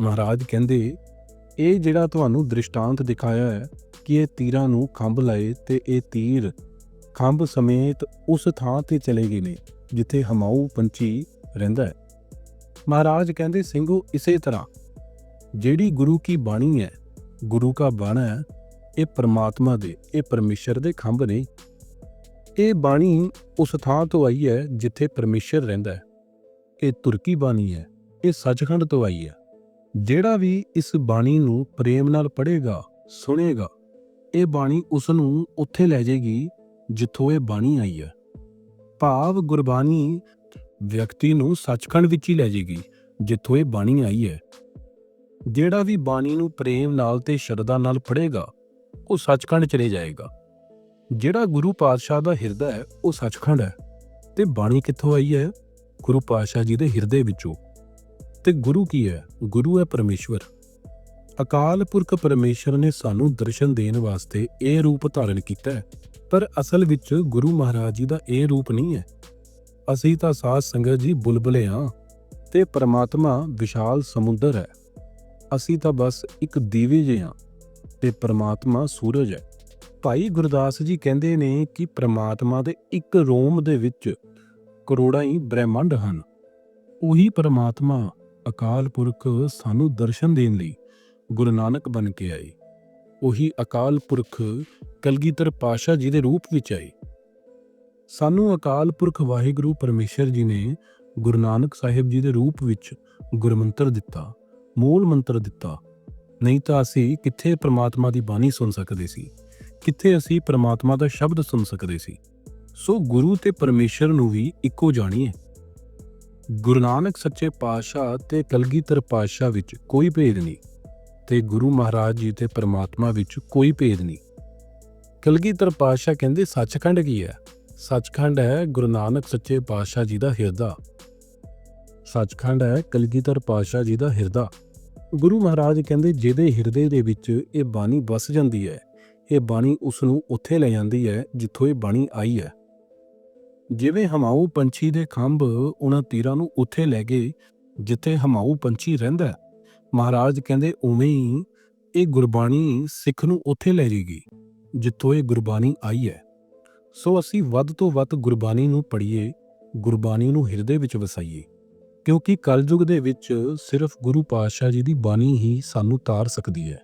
ਮਹਾਰਾਜ ਕਹਿੰਦੇ, ਇਹ ਜਿਹੜਾ ਤੁਹਾਨੂੰ ਦ੍ਰਿਸ਼ਟਾਂਤ ਦਿਖਾਇਆ ਹੈ ਕਿ ਇਹ ਤੀਰਾਂ ਨੂੰ ਖੰਭ ਲਾਏ ਤੇ ਇਹ ਤੀਰ ਖੰਭ ਸਮੇਤ ਉਸ ਥਾਂ ਤੇ ਚਲੇ ਗਏ ਨੇ, ਜਿੱਥੇ ਹਮਾਊ ਪੰਛੀ ਰਹਿੰਦਾ ਹੈ। ਮਹਾਰਾਜ ਕਹਿੰਦੇ, ਸਿੰਘੋ, ਇਸੇ ਤਰ੍ਹਾਂ, ਜਿਹੜੀ ਗੁਰੂ ਕੀ ਬਾਣੀ ਹੈ ਗੁਰੂ ਕਾ ਬਾਣਾ ਹੈ, ਇਹ ਪਰਮਾਤਮਾ ਦੇ, ਇਹ ਪਰਮੇਸ਼ਰ ਦੇ ਖੰਭ ਨੇ। ਇਹ ਬਾਣੀ ਉਸ ਥਾਂ ਤੋਂ ਆਈ ਹੈ ਜਿੱਥੇ ਪਰਮੇਸ਼ਰ ਰਹਿੰਦਾ ਹੈ। ਇਹ ਤੁਰਕੀ ਬਾਣੀ ਹੈ, ਇਹ ਸੱਚਖੰਡ ਤੋਂ ਆਈ ਹੈ। ਜਿਹੜਾ ਵੀ ਇਸ ਬਾਣੀ ਨੂੰ ਪ੍ਰੇਮ ਨਾਲ ਪੜ੍ਹੇਗਾ, ਸੁਣੇਗਾ, ਇਹ ਬਾਣੀ ਉਸ ਨੂੰ ਉੱਥੇ ਲੈ ਜਾਏਗੀ ਜਿੱਥੋਂ ਇਹ ਬਾਣੀ ਆਈ ਹੈ। ਭਾਵ ਗੁਰਬਾਣੀ ਵਿਅਕਤੀ ਨੂੰ ਸੱਚਖੰਡ ਵਿੱਚ ਹੀ ਲੈ ਜਾਏਗੀ, ਜਿੱਥੋਂ ਇਹ ਬਾਣੀ ਆਈ ਹੈ। ਜਿਹੜਾ ਵੀ ਬਾਣੀ ਨੂੰ ਪ੍ਰੇਮ ਨਾਲ ਤੇ ਸ਼ਰਧਾ ਨਾਲ ਪੜ੍ਹੇਗਾ, ਉਹ ਸੱਚਖੰਡ ਚਲੇ ਜਾਏਗਾ। ਜਿਹੜਾ ਗੁਰੂ ਪਾਤਸ਼ਾਹ ਦਾ ਹਿਰਦਾ ਹੈ, ਉਹ ਸੱਚਖੰਡ ਹੈ। ਤੇ ਬਾਣੀ ਕਿੱਥੋਂ ਆਈ ਹੈ? ਗੁਰੂ ਪਾਤਸ਼ਾਹ ਜੀ ਦੇ ਹਿਰਦੇ ਵਿੱਚੋਂ। ਤੇ ਗੁਰੂ ਕੀ ਹੈ? ਗੁਰੂ ਹੈ ਪਰਮੇਸ਼ਵਰ। ਅਕਾਲ ਪੁਰਖ ਪਰਮੇਸ਼ਰ ਨੇ ਸਾਨੂੰ ਦਰਸ਼ਨ ਦੇਣ ਵਾਸਤੇ ਇਹ ਰੂਪ ਧਾਰਨ ਕੀਤਾ ਹੈ। ਪਰ ਅਸਲ ਵਿੱਚ ਗੁਰੂ ਮਹਾਰਾਜ ਜੀ ਦਾ ਇਹ ਰੂਪ ਨਹੀਂ ਹੈ। ਅਸੀਂ ਤਾਂ ਸਾਧ ਸੰਗਤ ਜੀ ਬੁਲਬੁਲੇ ਹਾਂ ਤੇ ਪਰਮਾਤਮਾ ਵਿਸ਼ਾਲ ਸਮੁੰਦਰ ਹੈ। ਅਸੀਂ ਤਾਂ ਬਸ ਇੱਕ ਦੀਵੇ ਜਿਹੇ ਹਾਂ ਤੇ ਪਰਮਾਤਮਾ ਸੂਰਜ ਹੈ। ਭਾਈ ਗੁਰਦਾਸ ਜੀ ਕਹਿੰਦੇ ਨੇ ਕਿ ਪ੍ਰਮਾਤਮਾ ਦੇ ਇੱਕ ਰੋਮ ਦੇ ਵਿੱਚ ਕਰੋੜਾਂ ਹੀ ਬ੍ਰਹਿਮੰਡ ਹਨ। ਉਹੀ ਪ੍ਰਮਾਤਮਾ ਅਕਾਲ ਪੁਰਖ ਸਾਨੂੰ ਦਰਸ਼ਨ ਦੇਣ ਲਈ ਗੁਰੂ ਨਾਨਕ ਬਣ ਕੇ ਆਏ। ਉਹੀ ਅਕਾਲ ਪੁਰਖ ਕਲਗੀਧਰ ਪਾਸ਼ਾ ਜੀ ਦੇ ਰੂਪ ਵਿੱਚ ਆਏ। ਸਾਨੂੰ ਅਕਾਲ ਪੁਰਖ ਵਾਹਿਗੁਰੂ ਪਰਮੇਸ਼ਰ ਜੀ ਨੇ ਗੁਰੂ ਨਾਨਕ ਸਾਹਿਬ ਜੀ ਦੇ ਰੂਪ ਵਿੱਚ ਗੁਰਮੰਤਰ ਦਿੱਤਾ। ਮੂਲ ਮੰਤਰ ਦਿੱਤਾ। ਨਹੀਂ ਤਾਂ ਅਸੀਂ ਕਿੱਥੇ ਪ੍ਰਮਾਤਮਾ ਦੀ ਬਾਣੀ ਸੁਣ ਸਕਦੇ ਸੀ? ਕਿੱਥੇ ਅਸੀਂ ਪ੍ਰਮਾਤਮਾ ਦਾ ਸ਼ਬਦ ਸੁਣ ਸਕਦੇ ਸੀ? ਸੋ ਗੁਰੂ ਤੇ ਪਰਮੇਸ਼ਰ ਨੂੰ ਵੀ ਇੱਕੋ ਜਾਣੀਏ ਗੁਰੂ ਨਾਨਕ ਸੱਚੇ ਪਾਤਸ਼ਾਹ ਤੇ ਕਲਗੀਧਰ ਪਾਤਸ਼ਾਹ ਵਿੱਚ ਕੋਈ ਭੇਦ ਨਹੀਂ ਤੇ ਗੁਰੂ ਮਹਾਰਾਜ ਜੀ ਤੇ ਪਰਮਾਤਮਾ ਵਿੱਚ ਕੋਈ ਭੇਦ ਨਹੀਂ। ਕਲਗੀਧਰ ਪਾਤਸ਼ਾਹ ਕਹਿੰਦੇ, ਸੱਚਖੰਡ ਕੀ ਹੈ? ਸੱਚਖੰਡ ਹੈ ਗੁਰੂ ਨਾਨਕ ਸੱਚੇ ਪਾਤਸ਼ਾਹ ਜੀ ਦਾ ਹਿਰਦਾ। ਸੱਚਖੰਡ ਹੈ ਕਲਗੀਧਰ ਪਾਤਸ਼ਾਹ ਜੀ ਦਾ ਹਿਰਦਾ। ਗੁਰੂ ਮਹਾਰਾਜ ਕਹਿੰਦੇ, ਜਿਹਦੇ ਹਿਰਦੇ ਦੇ ਵਿੱਚ ਇਹ ਬਾਣੀ ਵਸ ਜਾਂਦੀ ਹੈ, ਇਹ ਬਾਣੀ ਉਸ ਨੂੰ ਉੱਥੇ ਲੈ ਜਾਂਦੀ ਹੈ ਜਿੱਥੋਂ ਇਹ ਬਾਣੀ ਆਈ ਹੈ। ਜਿਵੇਂ ਹਮਾਊ ਪੰਛੀ ਦੇ ਖੰਭ ਉਹਨਾਂ ਤੀਰਾਂ ਨੂੰ ਉੱਥੇ ਲੈ ਗਏ, ਜਿੱਥੇ ਹਮਾਊ ਪੰਛੀ ਰਹਿੰਦਾ ਮਹਾਰਾਜ ਕਹਿੰਦੇ ਉਵੇਂ ਹੀ ਇਹ ਗੁਰਬਾਣੀ ਸਿੱਖ ਨੂੰ ਉੱਥੇ ਲੈ ਜਾਏਗੀ ਜਿੱਥੋਂ ਇਹ ਗੁਰਬਾਣੀ ਆਈ ਹੈ। ਸੋ ਅਸੀਂ ਵੱਧ ਤੋਂ ਵੱਧ ਗੁਰਬਾਣੀ ਨੂੰ ਪੜ੍ਹੀਏ, ਗੁਰਬਾਣੀ ਨੂੰ ਹਿਰਦੇ ਵਿੱਚ ਵਸਾਈਏ। ਕਿਉਂਕਿ ਕਲਯੁਗ ਦੇ ਵਿੱਚ ਸਿਰਫ ਗੁਰੂ ਪਾਤਸ਼ਾਹ ਜੀ ਦੀ ਬਾਣੀ ਹੀ ਸਾਨੂੰ ਤਾਰ ਸਕਦੀ ਹੈ।